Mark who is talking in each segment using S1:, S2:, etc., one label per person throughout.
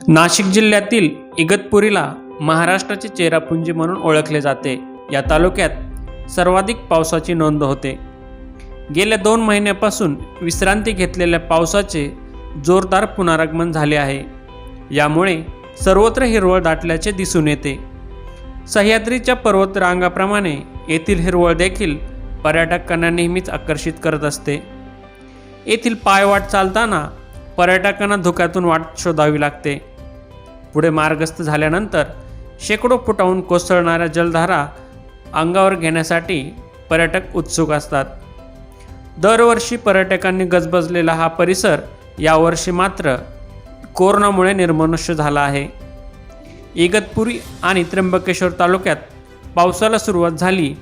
S1: नाशिक जिल्ह्यातील इगतपुरीला महाराष्ट्राचे चेरापुंजी म्हणून ओळखले जाते. या तालुक्यात सर्वाधिक पावसाची नोंद होते. गेल्या दोन महिन्यापासून विश्रांती घेतलेल्या पावसाचे जोरदार पुनरागमन झाले आहे. यामुळे सर्वत्र हिरवळ दाटल्याचे दिसून येते. सह्याद्रीच्या पर्वतरांगाप्रमाणे येथील हिरवळ देखील पर्यटकांना नेहमीच आकर्षित करत असते. येथील पायवाट चालताना पर्यटकांना धोक्यातून वाट शोधावी लागते. पुढे मार्गस्थ झाल्यानंतर शेकडो फुटाहून कोसळणाऱ्या जलधारा अंगावर घेण्यासाठी पर्यटक उत्सुक असतात. दरवर्षी पर्यटकांनी गजबजलेला हा परिसर यावर्षी मात्र कोरोनामुळे निर्मनुष्य झाला आहे. इगतपुरी आणि त्र्यंबकेश्वर तालुक्यात पावसाला सुरुवात झाली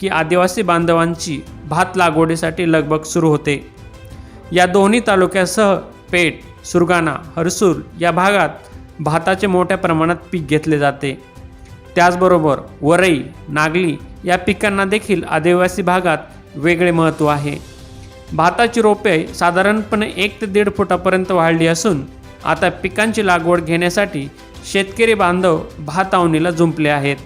S1: की आदिवासी बांधवांची भात लागवडीसाठी लगबग सुरू होते. या दोन्ही तालुक्यासह पेठ सुरगाणा हरसूल या भागात भाताचे मोठ्या प्रमाणात पीक घेतले जाते. त्याचबरोबर वरई नागली या पिकांना देखील आदिवासी भागात वेगळे महत्त्व आहे. भाताची रोपे साधारणपणे एक ते दीड फुटापर्यंत वाढली असून आता पिकांची लागवड घेण्यासाठी शेतकरी बांधव भात आवणीला जुंपले आहेत.